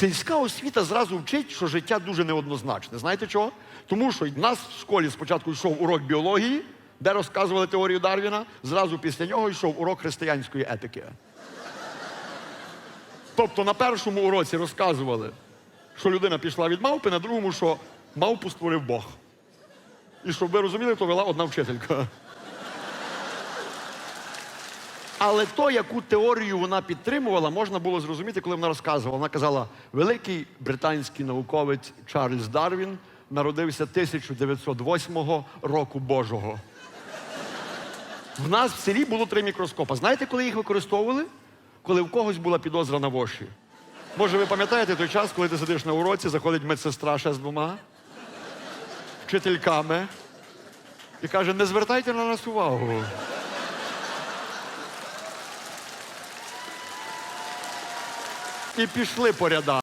Сільська освіта зразу вчить, що життя дуже неоднозначне. Знаєте чого? Тому що в нас в школі спочатку йшов урок біології, де розказували теорію Дарвіна, зразу після нього йшов урок християнської етики. Тобто на першому уроці розказували, що людина пішла від мавпи, на другому, що мавпу створив Бог. І щоб ви розуміли, то вела одна вчителька. Але то, яку теорію вона підтримувала, можна було зрозуміти, коли вона розказувала. Вона казала, великий британський науковець Чарльз Дарвін народився 1908 року Божого. В нас в селі було три мікроскопа. Знаєте, коли їх використовували? Коли в когось була підозра на воші. Може, ви пам'ятаєте той час, коли ти сидиш на уроці, заходить медсестра ще з двома вчительками і каже: не звертайте на нас увагу. І пішли по.